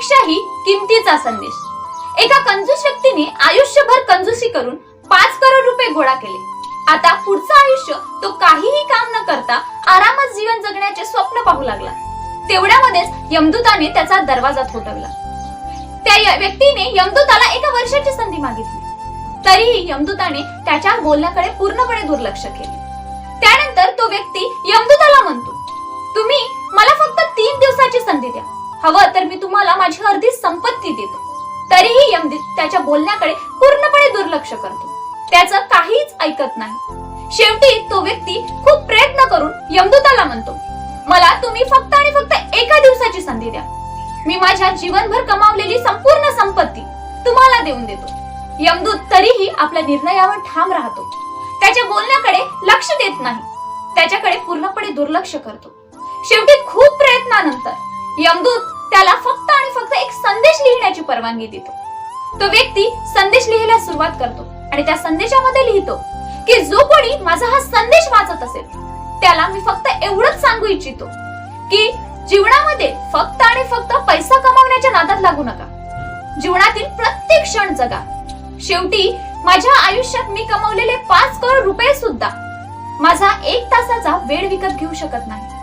पेक्षाही किमतीचा संदेश. एका कंजूस व्यक्तीने आयुष्यभर कंजूसी करून पाच करोड रुपये गोळा केले. आता पुढचं आयुष्य तो काहीही काम न करता आरामात जीवन जगण्याचे स्वप्न पाहू लागला. तेवढ्यामध्येच यमदूताने त्याचा दरवाजा थोटवला त्या व्यक्तीने यमदूताला एका वर्षाची संधी मागितली. तरीही यमदूताने त्याच्या बोलण्याकडे पूर्णपणे दुर्लक्ष केले. त्यानंतर तो व्यक्ती यमदूताला म्हणतो हवं तर मी तुम्हाला माझी अर्धी संपत्ती देतो. तरीही यमदूत त्याच्या बोलण्याकडे पूर्णपणे दुर्लक्ष करतो. त्याचं काहीच ऐकत नाही. शेवटी तो व्यक्ती खूप प्रयत्न करून यमदूताला म्हणतो मला तुम्ही फक्त आणि फक्त एका दिवसाची संधी द्या. मी माझ्या जीवनभर कमावलेली संपूर्ण संपत्ती तुम्हाला देऊन देतो. यमदूत तरीही आपल्या निर्णयावर ठाम राहतो. त्याच्या बोलण्याकडे लक्ष देत नाही. त्याच्याकडे पूर्णपणे दुर्लक्ष करतो. शेवटी खूप प्रयत्नानंतर यमदूत त्याला फक्त आणि फक्त एक संदेश लिहिण्याची परवानगी देतो. तो व्यक्ती संदेश लिहायला सुरुवात करतो आणि त्या संदेशामध्ये लिहितो की जो कोणी माझा हा संदेश वाचत असेल त्याला मी फक्त एवढंच सांगू इच्छितो की जीवनामध्ये फक्त आणि फक्त पैसा कमावण्याच्या नादात लागू नका. जीवनातील प्रत्येक क्षण जगा. शेवटी माझ्या आयुष्यात मी कमावलेले पाच करोड रुपये सुद्धा माझा एक तासाचा वेळ विकत घेऊ शकत नाही.